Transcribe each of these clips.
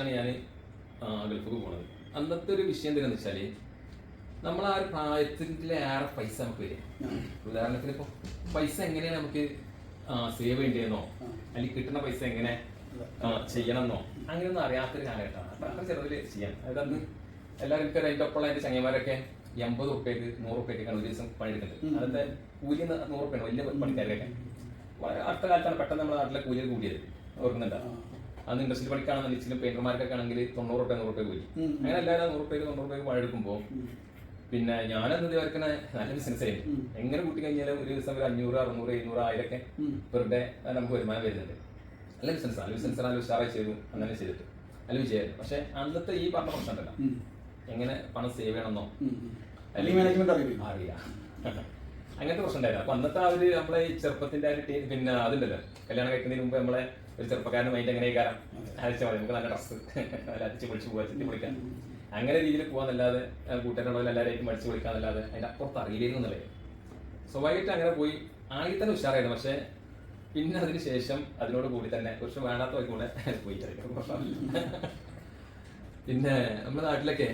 ശേഷമാണ് ഞാൻ ഗൾഫിൽ പോകുന്നത് അന്നത്തെ ഒരു വിഷയം എന്താണെന്ന് വെച്ചാൽ നമ്മൾ ആ ഒരു പ്രായത്തിലെ ഏറെ പൈസ നമുക്ക് വരും ഉദാഹരണത്തിന് ഇപ്പോൾ പൈസ എങ്ങനെയാണ് നമുക്ക് സേവ് ചെയ്യേണ്ടതെന്നോ അല്ലെങ്കിൽ കിട്ടുന്ന പൈസ എങ്ങനെ ചെയ്യണമെന്നോ അങ്ങനെയൊന്നും അറിയാത്തൊരു കാലഘട്ടമാണ്. അപ്പൊ ചെറുതിൽ ചെയ്യാം. അതായത് അന്ന് എല്ലാവരും എനിക്ക് അതിന്റെ ഒപ്പം എന്റെ ചങ്ങന്മാരൊക്കെ എൺപത് റുപ്യക്ക് നൂറ് റുപ്യക്കാണ് ഒരു ദിവസം പണിയെടുക്കുന്നത്. അതെ കൂലി നൂറ് റുപ്യാണ് വലിയ പണിക്കാരൊക്കെ വളരെ അടുത്ത കാലത്താണ് പെട്ടെന്ന് നമ്മുടെ നാട്ടിലെ കൂലി കൂടിയത്. ഓർക്കുന്നുണ്ട്? അന്ന് ഇൻഡസ്ട്രിയിൽ പണിക്കാണെന്ന് വെച്ചാൽ പെയിന്റർമാർക്കൊക്കെ ആണെങ്കിൽ തൊണ്ണൂറ് റുപ്യ നൂറ് റുപ്യ പോയി. അങ്ങനെ എല്ലാവരും നൂറ് റുപ്യ തൊണ്ണൂറ് റുപ്യ പണിയെടുക്കുമ്പോൾ പിന്നെ ഞാനത് ഇതുവരെ നല്ല ബിസിനസ് ആയിരുന്നു. എങ്ങനെ കൂട്ടി കഴിഞ്ഞാലും ഒരു ദിവസം ഒരു അഞ്ഞൂറ് അറുന്നൂറ് എഴുന്നൂറ് ആയിരൊക്കെ വെറുതെ നമുക്ക് വരുമാനം വരുന്നുണ്ട്. നല്ല ബിസിനസ് നല്ല ബിസിനസ് നല്ല ഉഷാറായി ചെയ്തു അങ്ങനെ ചെയ്തിട്ട്. നല്ല വിജയമായിരുന്നു. പക്ഷെ അന്നത്തെ ഈ പറഞ്ഞ പ്രശ്നം ഉണ്ടല്ലോ. എങ്ങനെ പണം സേവ് ചെയ്യണമെന്നോ? അല്ലെങ്കിൽ മാനേജ്മെന്റ് അറിയില്ല? അങ്ങനത്തെ പ്രശ്നം ഉണ്ടായിരുന്നു. അപ്പൊ അന്നത്തെ ആ ഒരു നമ്മളെ ചെറുപ്പത്തിന്റെ ആ ഒരു പിന്നെ അതുണ്ടല്ലോ. കല്യാണം കഴിക്കുന്നതിന് മുമ്പ് നമ്മളെ ഒരു ചെറുപ്പക്കാരന്റെ മൈൻഡ് എങ്ങനെ കാരണം അയച്ചാൽ മതി. നമുക്ക് നല്ല ഡ്രസ്സ് നല്ല അടിച്ച് പൊളിച്ച് പോകാൻ ചുറ്റി പൊളിക്കാം അങ്ങനെ രീതിയിൽ പോകാന്നല്ലാതെ കൂട്ടുകാരുള്ള എല്ലാവരെയും മടിച്ച് പൊളിക്കാന്നല്ലാതെ അതിന്റെ അപ്പുറത്ത് അറിയില്ലായിരുന്നു എന്നുള്ളത്. അങ്ങനെ പോയി. ആണെങ്കിൽ തന്നെ ഉഷാറായിരുന്നു. പക്ഷെ പിന്നെ അതിന് ശേഷം അതിനോട് കൂടി തന്നെ കുറച്ച് വേണ്ടാത്ത വഴി കൂടെ പോയി പിന്നെ നമ്മുടെ നാട്ടിലൊക്കെ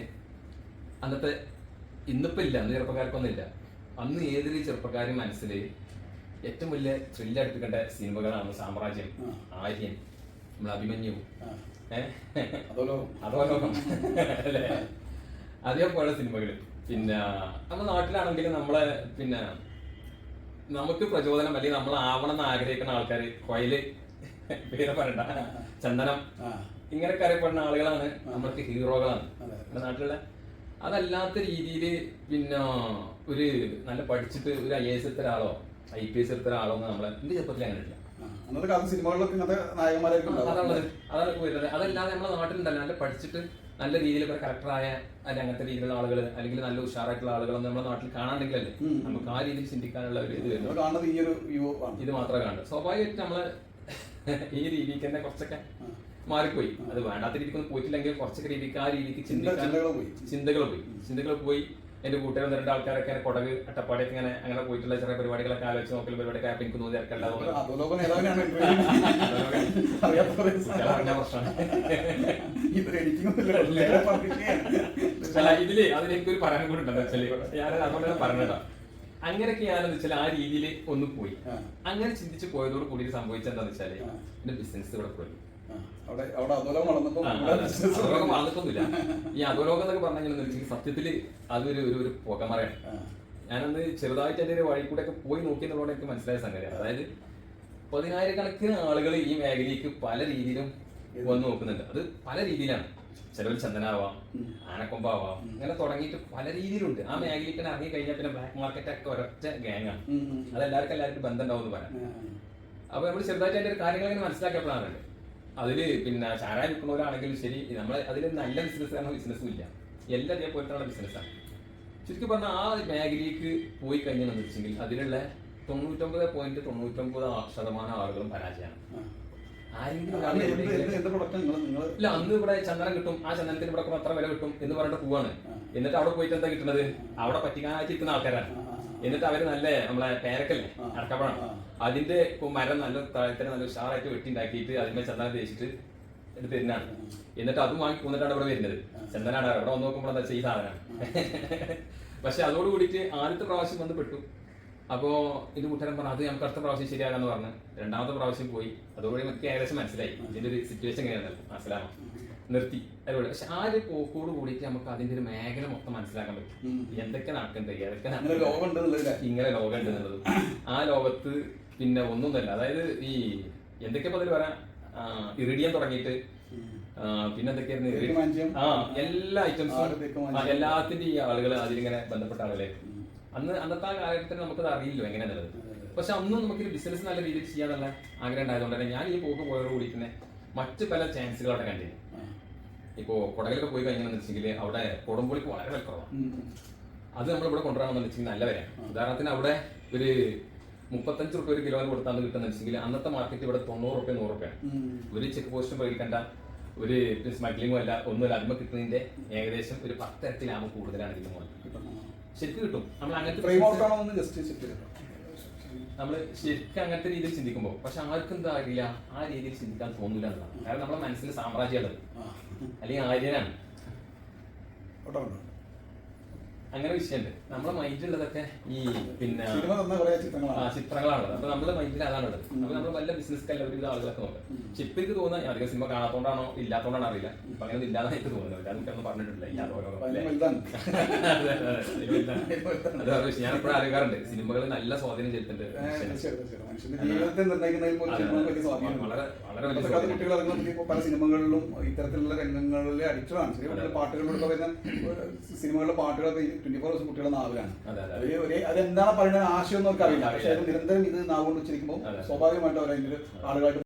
അന്നത്തെ ഇന്നിപ്പോ ഇല്ല. അന്ന് ചെറുപ്പക്കാർക്കൊന്നും ഇല്ല. അന്ന് ഏതൊരു ചെറുപ്പക്കാരും മനസ്സിൽ ഏറ്റവും വലിയ ത്രില്ല് അടുപ്പിക്കേണ്ട സിനിമകളാണ് സാമ്രാജ്യം ആര്യൻ നമ്മൾ അഭിമന്യു. അതോലോകം. അതേപോലെ സിനിമകൾ പിന്നെ നമ്മുടെ നാട്ടിലാണെങ്കിൽ നമ്മളെ പിന്നെ നമുക്ക് പ്രചോദനം അല്ലെങ്കിൽ നമ്മൾ ആവണം എന്ന് ആഗ്രഹിക്കുന്ന ആൾക്കാർ കൊയിൽ പേര് പറയണ്ട. ചന്ദനം. ഇങ്ങനെ ഇങ്ങനെയൊക്കെ അറിയപ്പെടുന്ന ആളുകളാണ് നമ്മൾക്ക് ഹീറോകളാണ്. നമ്മുടെ നാട്ടിലുള്ള അതല്ലാത്ത രീതിയിൽ പിന്നെ ഒരു നല്ല പഠിച്ചിട്ട് ഒരു ഐ എസ് ഒരാളോ ഐ പി എസ് എടുത്ത ഒരാളൊന്നും നമ്മളെ എന്റെ ചെറുപ്പത്തിൽ അങ്ങനെ ഇല്ല. അന്നത്തെ കാലത്ത് സിനിമകളിലൊക്കെ ഇങ്ങനത്തെ നായകന്മാരായിരിക്കും ഉണ്ടാവുക. അതാണുള്ളത് അതാണ് ഇപ്പൊ വരുന്നത്. അതല്ലാതെ നമ്മുടെ നാട്ടിലുണ്ടല്ലോ. നല്ല പഠിച്ചിട്ട് നല്ല രീതിയിൽ ഇപ്പൊ കറക്റ്ററായ അല്ല അങ്ങനത്തെ രീതിയിലുള്ള ആളുകൾ അല്ലെങ്കിൽ നല്ല ഉഷാറായിട്ടുള്ള ആളുകളൊന്നും നമ്മുടെ നാട്ടിൽ കാണാണ്ടെങ്കിലല്ലേ. നമുക്ക് ആ രീതിയിൽ ചിന്തിക്കാനുള്ള ഒരു ഇത് വരുന്നത്. കാണുന്നത് ഈ ഒരു ഇത് മാത്രമേ കാണൂ സ്വാഭാവികമായിട്ട് നമ്മൾ ഈ രീതിക്ക് തന്നെ കുറച്ചൊക്കെ മാറിപ്പോയി. അത് വേണ്ടാത്ത രീതിക്ക് ഒന്നും പോയിട്ടില്ലെങ്കിൽ കുറച്ചൊക്കെ രീതിക്ക് ആ രീതിക്ക് ചിന്തകൾ പോയി. ചിന്തകൾ പോയി. ചിന്തകൾ പോയി. എന്റെ കൂട്ടുകാരൻ രണ്ട് ആൾക്കാരൊക്കെ കൊടക് അട്ടപ്പാടിയൊക്കെ ഇങ്ങനെ അങ്ങനെ പോയിട്ടുള്ള ചെറിയ പരിപാടികളൊക്കെ ആലോചിച്ച് നോക്കൽ പരിപാടിയൊക്കെ ആയപ്പോ എനിക്ക് തോന്നി ഇറക്കണ്ടാവും അതോലോക നേതാവിനാണ്. അറിയാത്തവരെ അറിഞ്ഞ പ്രശ്നമാണ്. ഇതൊരു എഡിറ്റിംഗ് ഒന്നുമില്ല നേരെ പറഞ്ഞിരിക്കുകയാണ്. ഇതിൽ അതിന് എനിക്കൊരു പറയാൻ കൂടി ഉണ്ടെന്ന് വെച്ചാൽ. ഞാൻ അതുകൊണ്ട് പറഞ്ഞതാ അങ്ങനെയൊക്കെയാണെന്ന് വെച്ചാൽ ആ രീതിയിൽ ഒന്ന് പോയി. അങ്ങനെ ചിന്തിച്ച് പോയതോട് കൂടി സംഭവിച്ചെന്താന്ന് വെച്ചാൽ. എന്റെ ബിസിനസ് ഇവിടെ പോയി. അവിടെ അവിടെ അധോലോകം അതെ. വളർന്നിട്ടൊന്നുമില്ല ഈ അധോലോകം എന്നൊക്കെ പറഞ്ഞു സത്യത്തിൽ അതൊരു ഒരു ഒരു പുകമറയാണ്. ഞാനന്ന് ചെറുതായിട്ട് എന്റെ ഒരു വഴി കൂടെ ഒക്കെ പോയി നോക്കിയെന്നുള്ളത് എനിക്ക് മനസ്സിലായ സംഗതി. അതായത് പതിനായിരക്കണക്കിന് ആളുകൾ ഈ മേഖലയ്ക്ക് പല രീതിയിലും വന്ന് നോക്കുന്നുണ്ട്. അത് പല രീതിയിലാണ്. ചിലവർ ചന്ദനാവാം ആനക്കൊമ്പാവാം അങ്ങനെ തുടങ്ങിയിട്ട് പല രീതിയിലുണ്ട്. ആ മേഖലയ്ക്ക് തന്നെ ഇറങ്ങി കഴിഞ്ഞാൽ പിന്നെ ബ്ലാക്ക് മാർക്കറ്റ് ഒക്കെ ഒരൊറ്റ ഗാങ് ഉം. അതെല്ലാവർക്കും എല്ലാവർക്കും ബന്ധം ഉണ്ടാവും എന്ന് പറയാം. അപ്പൊ നമ്മൾ ചെറുതായിട്ട് അതിന്റെ കാര്യങ്ങൾ ഇങ്ങനെ മനസ്സിലാക്കിയപ്പോഴാണ് അതിൽ പിന്നെ ചാരായ വിൽക്കുന്നവരാണെങ്കിലും ശരി നമ്മൾ അതിൽ നല്ല ബിസിനസ് കാരണം ബിസിനസ്സും ഇല്ല. എല്ലാം ഇതേപോലത്തെ ബിസിനസ്സാണ് ചുരുക്കി പറഞ്ഞാൽ ആ മേഖലയിലേക്ക് പോയി കഴിഞ്ഞാൽ വെച്ചെങ്കിൽ അതിലുള്ള തൊണ്ണൂറ്റൊമ്പത് പോയിന്റ് തൊണ്ണൂറ്റൊമ്പത് ശതമാനം ആളുകളും പരാജയമാണ്. ഇല്ല അന്ന് ഇവിടെ ചന്ദനം കിട്ടും ആ ചന്ദനത്തിന് ഇവിടെ അത്ര വില കിട്ടും എന്ന് പറഞ്ഞിട്ട് പോവാണ്. എന്നിട്ട് അവിടെ പോയിട്ട് എന്താ കിട്ടുന്നത്? അവിടെ പറ്റിക്കാനായിട്ട് ഇരിക്കുന്ന ആൾക്കാരാണ്. എന്നിട്ട് അവർ നല്ല നമ്മളെ പേരക്കല്ലേ. അടക്കപ്പഴം അതിന്റെ ഇപ്പൊ മരം നല്ല താഴത്തിന് നല്ല ഉഷാറായിട്ട് വെട്ടിണ്ടാക്കിയിട്ട് അതിന്മേൽ ചന്ദനം തേച്ചിട്ട് എടുത്ത് തരുന്നതാണ്. എന്നിട്ട് അതും വാങ്ങി കൊന്നിട്ടാണ് ഇവിടെ വരുന്നത്. ചന്ദനാണ് ഇവിടെ വന്ന് നോക്കുമ്പോൾ എന്താ ഈ സാധനമാണ്. പക്ഷെ അതോട് കൂടിയിട്ട് ആദ്യത്തെ പ്രാവശ്യം വന്ന് പെട്ടു. അപ്പോ ഇത് കൂട്ടുകാരൻ പറഞ്ഞു അത് നമുക്ക് അടുത്ത പ്രാവശ്യം ശരിയാകാന്ന് പറഞ്ഞു രണ്ടാമത്തെ പ്രാവശ്യം പോയി. അതോടുകൂടി നമുക്ക് ഏകദേശം മനസ്സിലായി. ഇതിന്റെ ഒരു സിറ്റുവേഷൻ എങ്ങനെയാണല്ലോ മനസ്സിലാവും നിർത്തി. അതിലൂടെ. പക്ഷെ ആ ഒരു പോക്കോട് കൂടിയിട്ട് നമുക്ക് അതിന്റെ ഒരു മേഖല മൊത്തം മനസ്സിലാക്കാൻ പറ്റും. എന്തൊക്കെ നടക്കണ്ടേ ഏതൊക്കെ ഇങ്ങനെ ലോകം ഉണ്ടെന്നുള്ളത് ആ ലോകത്ത് പിന്നെ ഒന്നും തന്നെ അതായത് ഈ എന്തൊക്കെ പതിൽ പറയാം? ഇറിഡിയം തുടങ്ങിയിട്ട്. പിന്നെ എന്തൊക്കെയായിരുന്നു. ആ എല്ലാ ഐറ്റംസും. എല്ലാത്തിന്റെ ഈ ആളുകൾ അതിലിങ്ങനെ ബന്ധപ്പെട്ട ആളുകളെ. അന്ന് അന്നത്തെ ആ കാലഘട്ടത്തിൽ നമുക്കത് അറിയില്ലോ എങ്ങനെയാണുള്ളത് പക്ഷെ അന്നും നമുക്ക് ബിസിനസ് നല്ല രീതിയിൽ ചെയ്യാനുള്ള ആഗ്രഹം ഉണ്ടായതുകൊണ്ട് തന്നെ ഞാൻ ഈ പോക്ക് പോയതോട് കൂടി തന്നെ മറ്റു പല ചാൻസുകളൊക്കെ അവിടെ കണ്ടിരുന്നു. ഇപ്പോ കൊടകിലൊക്കെ പോയി കഴിഞ്ഞാൽ വെച്ചെങ്കിൽ അവിടെ കൊടുമ്പോളിക്ക് വളരെ വില കുറവാണ് അത് നമ്മൾ ഇവിടെ കൊണ്ടുവരാമെന്ന് വെച്ചെങ്കിൽ നല്ല വിലയാണ്. ഉദാഹരണത്തിന് അവിടെ ഒരു മുപ്പത്തഞ്ച് റുപ്യ ഒരു കിലോന് കൊടുത്താന്ന് കിട്ടുന്ന വെച്ചെങ്കിൽ അന്നത്തെ മാർക്കറ്റ് ഇവിടെ തൊണ്ണൂറ് റുപ്യ നൂറ് റുപ്യാണ് ഒരു ചെക്ക് പോസ്റ്റും പേടിക്കണ്ട ഒരു സ്മഗ്ലിങ്ങും അല്ല ഒന്നുമില്ല. അതിമ കിട്ടുന്നതിന്റെ ഏകദേശം ഒരു പത്തിരട്ടി ലാഭം കൂടുതലാണ് ഇതിന് ശരിക്കും കിട്ടും. നമ്മൾ അങ്ങനത്തെ നമ്മൾ ശരിക്കും അങ്ങനത്തെ രീതിയിൽ ചിന്തിക്കുമ്പോൾ പക്ഷെ ആർക്കും എന്താ അറിയില്ല ആ രീതിയിൽ ചിന്തിക്കാൻ തോന്നില്ല എന്നതാണ് കാരണം നമ്മുടെ മനസ്സിൽ സാമ്രാജ്യമുള്ളത്. അല്ലെങ്കിൽ ആര്യനാണ്. അങ്ങനെ വിഷയമുണ്ട്. നമ്മുടെ മൈൻഡിലുള്ളതൊക്കെ ഈ പിന്നെ ആ, ചിത്രങ്ങളാണ് അപ്പൊ നമ്മുടെ മൈൻഡിൽ അതാണുള്ളത് അപ്പൊ നമ്മൾ വല്ല ബിസിനസ് ഒരുവിധ ആളുകളൊക്കെ നോക്കാം. പക്ഷെ ഇപ്പൊ എനിക്ക് തോന്നുന്നത് അധികം സിനിമ കാണാത്തോണ്ടാണോ ഇല്ലാത്തോണ്ടാണോ അറിയില്ല. ഇപ്പൊ അങ്ങനെ ഇല്ലാതായിട്ട് ഇല്ലാതെ എനിക്ക് തോന്നുന്നത് അത് എനിക്കൊന്നും പറഞ്ഞിട്ടില്ല. ഇല്ലാതെ ഓരോ അല്ലേ? ഞാൻ എപ്പോഴും അറിയാറുണ്ട് സിനിമകൾ നല്ല സ്വാധീനം ചെലുത്തുന്നുണ്ട് പോലും സിനിമകളിലും ഇത്തരത്തിലുള്ള രംഗങ്ങളിലെ അഡിക്റ്റഡാണ് ചെറിയ പാട്ടുകളിലൂടെ വരുന്ന സിനിമകളിലെ പാട്ടുകളൊക്കെ ട്വന്റി ഫോർ ഹവേഴ്സ് കുട്ടികളുടെ നാവിലാണ്. അവർ അതെന്താണ് പറയുന്നത്? ആശയം ഒന്നും അവർക്ക് അറിയില്ല. പക്ഷെ അത് നിരന്തരം ഇത് നാവുകൊണ്ട് ഉച്ചരിക്കുമ്പോൾ അതെ. സ്വാഭാവികമായിട്ട് അവർ അതിന്റെ ആളുകളായിട്ട്